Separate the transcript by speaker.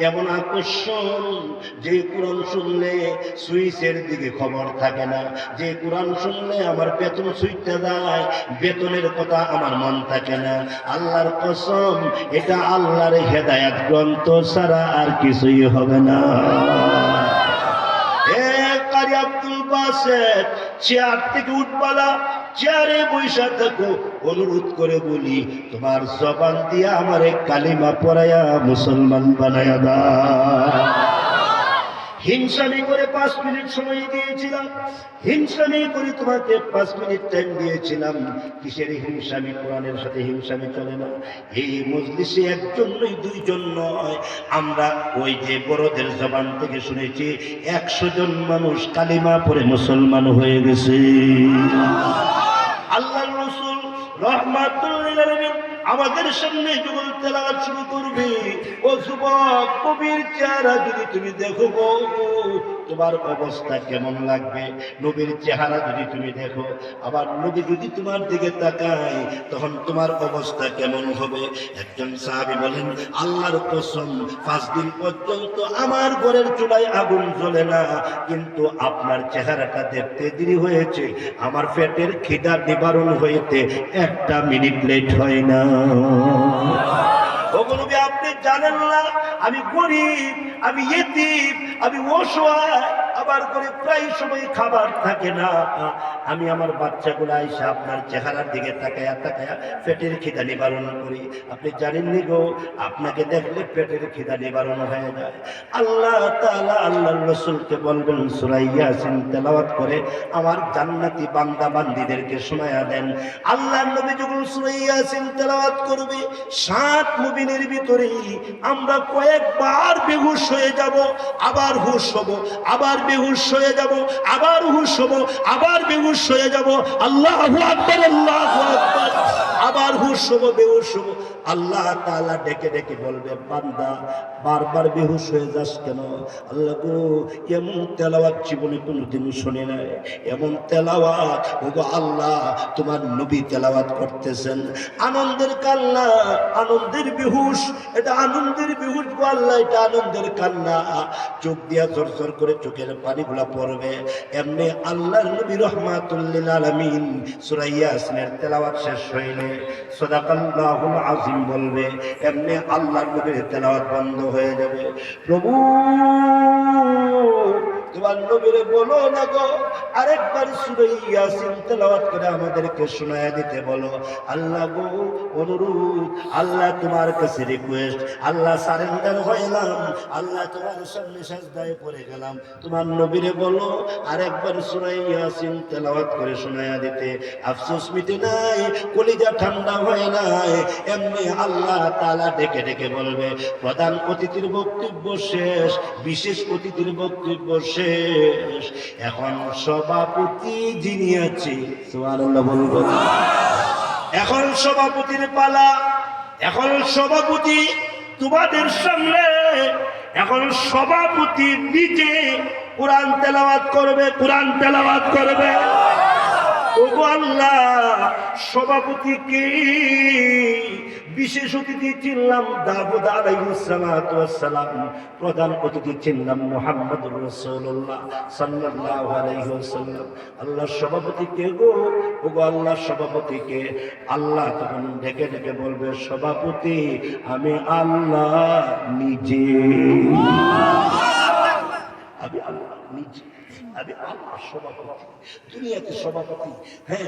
Speaker 1: এমন আকর্ষণ? যে কোরআন শুনলে সুইচের দিকে খবর থাকে না। যে কোরআন শুনলে আমার বেতন সুইচটা যায়, বেতনের কথা আমার মন থাকে না। আল্লাহর কসম, এটা আল্লাহর হেদায়াত গ্রন্থ ছাড়া আর কিছুই হবে না। আব্দুল বাসেত চেয়ার থেকে উঠবালা, চেয়ারে বৈশা থাকো। অনুরোধ করে বলি, তোমার জবান দিয়ে আমারে কালিমা পড়ায়া মুসলমান বানায়া দা হিংসামি করে পাঁচ মিনিট সময় দিয়েছিলাম। হিংসামি করে তোমাকে পাঁচ মিনিট টাইম দিয়েছিলাম। কিসের হিংসামি কোরআনের সাথে হিংসামি চলে না। এই মজলিসে একজন নয় দুইজন নয়। আমরা ওই যে বড়দের জবান থেকে শুনেছি, একশো জন মানুষ কালিমা পরে মুসলমান হয়ে গেছে। আল্লাহ রসুল রহমাতুল্লিল আলামিন আমাদের সামনে যখন তেলাওয়াত শুরু করবে। ও যুবক কবির চেহারা যদি তুমি দেখো গো, তোমার অবস্থা কেমন লাগবে? নবীর চেহারা যদি তুমি দেখো আবার নবী যদি তোমার দিকে তাকায় তখন তোমার অবস্থা কেমন হবে? একজন সাহাবী বলেন আল্লাহর কসম পাঁচ দিন পর্যন্ত আমার ঘরের চুলায় আগুন জ্বলে না কিন্তু আপনার চেহারাটা দেখতে দেরি হয়েছে। আমার পেটের খিদা নিবারণ হইতে একটা মিনিট লেট হয় না। আপনি জানেন না। আমি গরিব আমি এতিম আমি অসহায়। আবার করে প্রায় সময় খাবার থাকে না। আমি আমার বাচ্চাগুলো আইসা আপনার চেহারার দিকে তাকায়া তাকায়া পেটের খিদা নিবারণ করি। আপনি জানেননি গো, আপনাকে দেখলে পেটের খিদা নিবারণ হয়ে যায়। আল্লাহ তাআলা আল্লাহর রসুলকে বলবেন সুরাইয়া সিন তেলাওয়াত করে আমার জান্নাতি বান্দা বান্দিদেরকে শোনায়া দেন। আল্লাহ নবী যখন সুরাইয়া সিন তেলাওয়াত করবে, সাত মুবিনের ভিতরে আমরা কয়েকবার বেহুশ হয়ে যাব, আবার হুশ হব, আবার বেহুশ হয়ে যাব, আবার হুশ হব, আবার বেহুশ হয়ে যাব। আল্লাহ আকবার আল্লাহ আকবার। আবার হুশ হব, বেহুশ হব। আল্লাহ তাআলা ডেকে ডেকে বলবে, বান্দা, বারবার বেহুশ হয়ে যাস কেন? আল্লাহ গো, এমন তেলাওয়াত জীবনে কোনোদিন শুনে নাই। এমন তেলাওয়াত ওগো আল্লাহ, তোমার নবী তেলাওয়াত করতেছেন। আনন্দের কান্না, আনন্দের বেহুশ, এটা আনন্দের বেহুশ গো আল্লাহ, এটা আনন্দের কান্না। চোখ দিয়া ঝরঝর করে চোখের পানিগুলা পড়বে। এমনি আল্লাহর নবী রহমাতুল্লিল আলমিন সূরা ইয়াসিনের তেলাওয়াত শেষ হইলে সদাকাল্লাহুল আজিম বলবে, এমনি আল্লাহর নবীর তেলাওয়াত বন্ধ হয়ে যাবে। প্রভু, তোমার নবীরে বলো না গো। আরেকবার সূরা ইয়াসিন তেলাওয়াত করে আমাদেরকে শোনায় দিতে বলো, আল্লাহ গো অনুরোধ আল্লাহ তোমার কাছে রিকোয়েস্ট আল্লাহ সারেন্ডার হইলাম, আল্লাহ তোমার সামনে সাজদায় পড়ে গেলাম। তোমার নবীরে বলো, আরেকবার সূরা ইয়াসিন তেলাওয়াত করে শোনায়া দিতে। আফসোস মিটে নাই, কলিজা ঠান্ডা হয় নাই। এমনি আল্লাহ তালা ডেকে ডেকে বলবে, প্রধান অতিথির বক্তব্য শেষ, বিশেষ অতিথির বক্তব্য শেষ। এখন সভাপতি যিনি আছে এখন সভাপতির পালা, এখন সভাপতি তোমাদের সামনে, এখন সভাপতির নিচে কোরআন তেলাবাদ করবে, কোরআন তেলাবাদ করবে। সভাপতিকে বিশেষ অতিথি চিনলাম দাবুদ আলাইহিসসালাম প্রধান অতিথি চিনলাম মুহাম্মদুর রাসূলুল্লাহ সাল্লাল্লাহু আলাইহি ওয়াসাল্লাম। আল্লাহ সভাপতি কে গো? ওগো আল্লাহ সভাপতিকে আল্লাহ তখন ডেকে ডেকে বলবে, সভাপতি, আমি আল্লাহ নিজে। আমি আল্লাহ নিজে। আমি আল্লাহ সভাপতি। দুনিয়াতে সভাপতি। হ্যাঁ